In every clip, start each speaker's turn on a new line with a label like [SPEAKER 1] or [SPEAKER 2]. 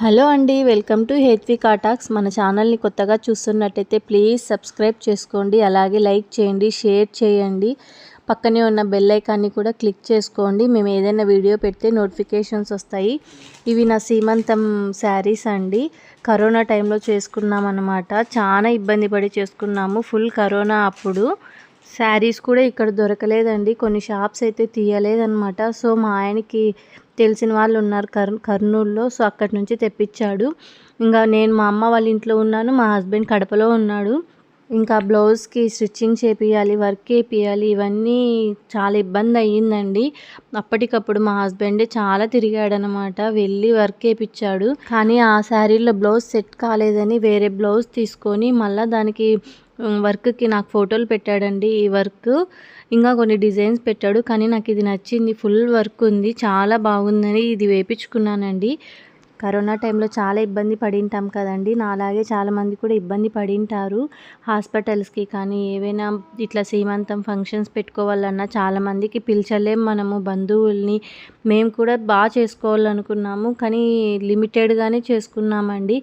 [SPEAKER 1] Hello అండి welcome to HV కాటాక్స్ మన ఛానల్ని కొత్తగా చూస్తున్నట్టయితే ప్లీజ్ సబ్స్క్రైబ్ చేసుకోండి అలాగే లైక్ చేయండి షేర్ చేయండి. పక్కనే ఉన్న బెల్ ఐకాన్ని కూడా క్లిక్ చేసుకోండి. మేము ఏదైనా వీడియో పెడితే నోటిఫికేషన్స్ వస్తాయి. ఇవి నా సీమంతం శారీస్ అండి. కరోనా టైంలో చేసుకున్నాం అనమాట చాలా ఇబ్బంది పడి చేసుకున్నాము. ఫుల్ కరోనా అప్పుడు. శారీస్ కూడా ఇక్కడ దొరకలేదండి. కొన్ని షాప్స్ అయితే తీయలేదన్నమాట. సో మా ఆయనకి తెలిసిన వాళ్ళు ఉన్నారు కర్ కర్నూలులో. సో అక్కడి నుంచి తెప్పించాడు. ఇంకా నేను మా అమ్మ వాళ్ళ ఇంట్లో ఉన్నాను. మా హస్బెండ్ కడపలో ఉన్నాడు. ఇంకా బ్లౌజ్కి స్టిచ్చింగ్ చేపియాలి వర్క్ చేపియాలి ఇవన్నీ చాలా ఇబ్బంది అయ్యిందండి. అప్పటికప్పుడు మా హస్బెండ్ చాలా తిరిగాడనమాట వెళ్ళి వర్క్ చేపించాడు కానీ ఆ శారీలో బ్లౌజ్ సెట్ కాలేదని వేరే బ్లౌజ్ తీసుకొని మళ్ళీ దానికి వర్క్కి నాకు ఫోటోలు పెట్టాడండి ఈ వర్క్. ఇంకా కొన్ని డిజైన్స్ పెట్టాడు కానీ నాకు ఇది నచ్చింది ఫుల్ వర్క్ ఉంది చాలా బాగుందని ఇది వేపించుకున్నానండి కరోనా టైంలో చాలా ఇబ్బంది పడింటాం కదండి. నాలాగే చాలామంది కూడా ఇబ్బంది పడింటారు. హాస్పిటల్స్కి కానీ ఏవైనా ఇట్లా సీమంతం ఫంక్షన్స్ పెట్టుకోవాలన్నా చాలామందికి పిలిచలేం మనము బంధువుల్ని. మేము కూడా బాగా చేసుకోవాలనుకున్నాము కానీ లిమిటెడ్గానే చేసుకున్నామండి.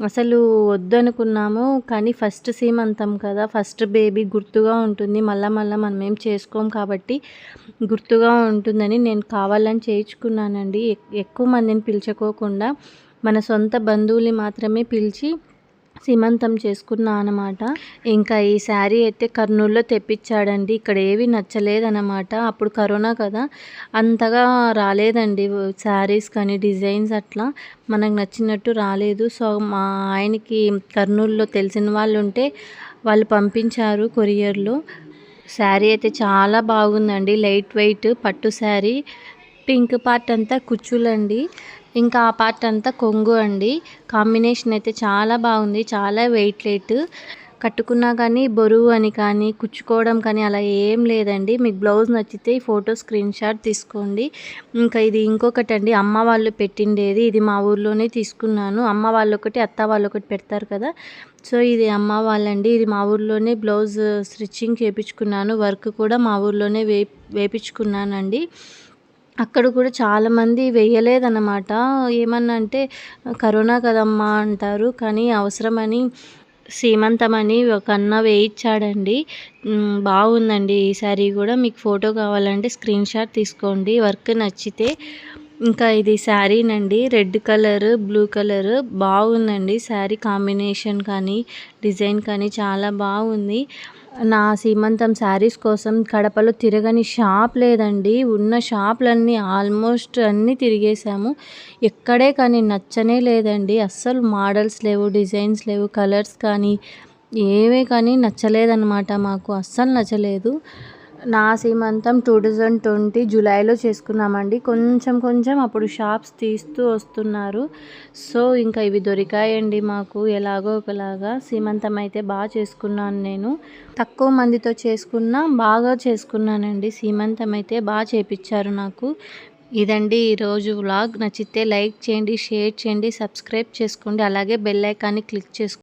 [SPEAKER 1] అసలు వద్దనుకున్నాము కానీ ఫస్ట్ సీమంతం కదా. ఫస్ట్ బేబీ గుర్తుగా ఉంటుంది. మళ్ళీ మళ్ళీ మనం ఏం చేసుకోం కాబట్టి గుర్తుగా ఉంటుందని నేను కావాలని చేయించుకున్నానండి. ఎక్కువ మందిని పిలుచుకోకుండా మన సొంత బంధువుల్ని మాత్రమే పిలిచి సీమంతం చేసుకున్నా అనమాట ఇంకా ఈ శారీ అయితే కర్నూలులో తెప్పించాడండి. ఇక్కడ ఏవి నచ్చలేదన్నమాట. అప్పుడు కరోనా కదా. అంతగా రాలేదండి శారీస్ కానీ డిజైన్స్ అట్లా. మనకు నచ్చినట్టు రాలేదు. సో మా ఆయనకి కర్నూలులో తెలిసిన వాళ్ళు ఉంటే వాళ్ళు పంపించారు కొరియర్లో. శారీ అయితే చాలా బాగుందండి. లైట్ వెయిట్ పట్టు శారీ. పింక్ పార్ట్ అంతా కుచ్చులండి. ఇంకా ఆ పార్ట్ అంతా కొంగు అండి. కాంబినేషన్ అయితే చాలా బాగుంది. చాలా వెయిట్ లైట్ కట్టుకున్నా కానీ బరువు అని కానీ కుచ్చుకోవడం కానీ అలా ఏం లేదండి. మీకు బ్లౌజ్ నచ్చితే ఫోటో స్క్రీన్ షాట్ తీసుకోండి. ఇంకా ఇది ఇంకొకటి అండి. అమ్మ వాళ్ళు పెట్టిండేది. ఇది మా ఊర్లోనే తీసుకున్నాను. అమ్మ వాళ్ళు ఒకటి అత్త వాళ్ళు ఒకటి పెడతారు కదా. సో ఇది అమ్మ వాళ్ళండి. ఇది మా ఊర్లోనే బ్లౌజ్ స్టిచ్చింగ్ చేయించుకున్నాను వర్క్ కూడా మా ఊర్లోనే వే వేపించుకున్నానండి. అక్కడ కూడా చాలామంది వేయలేదన్నమాట. ఏమన్నా అంటే కరోనా కదమ్మా అంటారు కానీ అవసరమని సీమంతమని ఒక అన్న వేయించాడండి బాగుందండి ఈ సారీ కూడా. మీకు ఫోటో కావాలంటే స్క్రీన్ షాట్ తీసుకోండి. వర్క్ నచ్చితే ఇంకా ఇది శారీనండి రెడ్ కలర్ బ్లూ కలర్. బాగుందండి శారీ కాంబినేషన్ కానీ డిజైన్ కానీ చాలా బాగుంది. నా సీమంతం శారీస్ కోసం కడపలో తిరగని షాప్ లేదండి. ఉన్న షాపులన్నీ ఆల్మోస్ట్ అన్నీ తిరిగేసాము ఎక్కడే కానీ నచ్చనే లేదండి. అస్సలు మోడల్స్ లేవు డిజైన్స్ లేవు కలర్స్ కానీ ఏవే కానీ నచ్చలేదన్నమాట మాకు. అస్సలు నచ్చలేదు. నా సీమంతం టూ థౌజండ్ ట్వంటీ జూలైలో చేసుకున్నామండి. కొంచెం కొంచెం అప్పుడు షాప్స్ తీస్తూ వస్తున్నారు. సో ఇంకా ఇవి దొరికాయండి మాకు. ఎలాగో ఒకలాగా సీమంతం అయితే బాగా చేసుకున్నాను నేను. తక్కువ మందితో చేసుకున్నా బాగా చేసుకున్నానండి. సీమంతం అయితే బాగా చేపించారు నాకు. ఇదండి ఈరోజు వ్లాగ్. నచ్చితే లైక్ చేయండి షేర్ చేయండి సబ్స్క్రైబ్ చేసుకోండి. అలాగే బెల్ ఐకాన్ని క్లిక్ చేసుకోండి